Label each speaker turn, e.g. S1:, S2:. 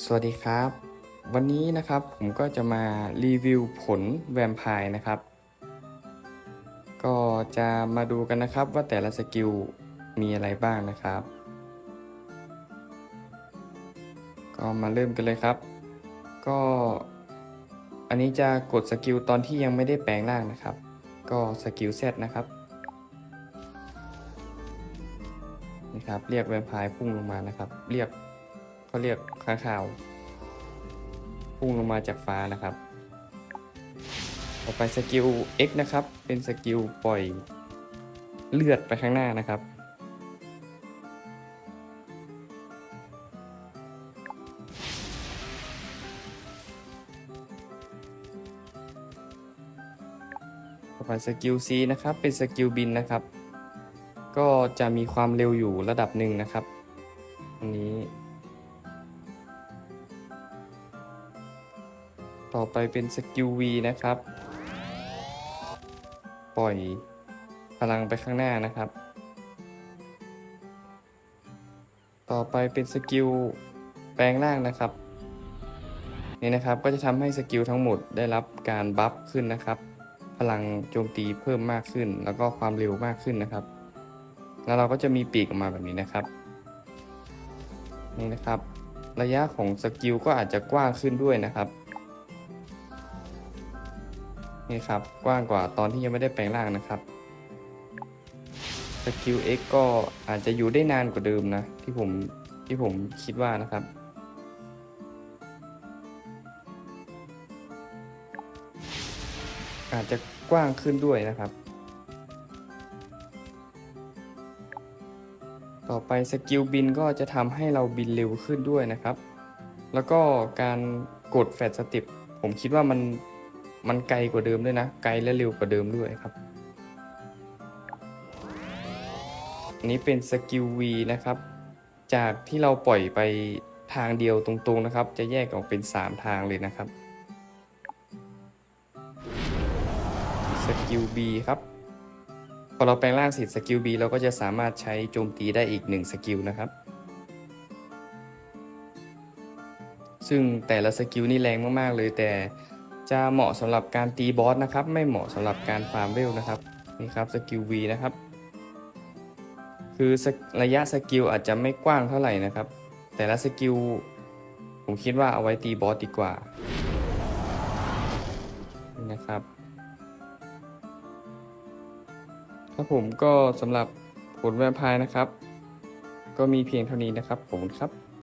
S1: สวัสดีครับ วันนี้นะครับผมก็จะมารีวิวผลแวมไพร์นะครับ ก็จะมาดูกันนะครับว่าแต่ละสกิลมีอะไรบ้างนะครับ ก็มาเริ่มกันเลยครับ ก็อันนี้จะกดสกิลตอนที่ยังไม่ได้แปลงร่างนะครับ ก็สกิลเซตนะครับนี่ครับเรียกแวมไพร์พุ่งลงมานะครับ เรียก เขาเรียกค้างคาว พุ่งลงมาจากฟ้านะครับ ต่อไปสกิล X นะครับ เป็นสกิลปล่อยเลือดไปข้างหน้านะครับ ต่อไปสกิล C นะครับ เป็นสกิลบินนะครับ ก็จะมีความเร็วอยู่ระดับหนึ่งนะครับ อันนี้ ต่อไปเป็นสกิล V นะครับ ปล่อยพลังไปข้างหน้านะครับ ต่อไปเป็นสกิลแปลงร่างนะครับ นี่นะครับก็จะทำให้สกิลทั้งหมดได้รับการบัฟขึ้นนะครับ พลังโจมตีเพิ่มมากขึ้น แล้วก็ความเร็วมากขึ้นนะครับ แล้วเราก็จะมีปีกออกมาแบบนี้นะครับนี่นะครับ ระยะของสกิลก็อาจจะกว้างขึ้นด้วยนะครับ นี่ครับกว้างกว่าตอนที่ยังไม่ได้แปลงร่างนะครับสกิล X ก็อาจจะอยู่ได้นานกว่าเดิมนะ ที่ผมที่ผมคิดว่านะครับ อาจจะกว้างขึ้นด้วยนะครับ ต่อไปสกิลบินก็จะทำให้เราบินเร็วขึ้นด้วยนะครับ แล้วก็การกดแฟลชสติปผมคิดว่ามัน มันไกลกว่าเดิมด้วยนะ ไกลและเร็วกว่าเดิมด้วยครับนนี้เป็นสกิล V นะครับ จากที่เราปล่อยไปทางเดียวตรงๆนะครับ จะแยกออกเป็น 3 ทางเลยนะครับ สกิล B ครับ พอเราแปลงร่างเสร็จสกิล B เราก็จะสามารถใช้โจมตีได้อีก 1 สกิลนะครับซึ่งแต่ละสกิลนี่แรงมาก ๆ เลยแต่ จะเหมาะสำหรับการตีบอสนะครับ ไม่เหมาะสำหรับการฟาร์มเวลนะครับนี่ครับสกิล V นะครับ คือระยะสกิลอาจจะไม่กว้างเท่าไหร่นะครับ แต่ละสกิลผมคิดว่าเอาไว้ตีบอสดีกว่านะครับครับผมก็สำหรับผลแวมไพร์นะครับ ก็มีเพียงเท่านี้นะครับผมครับ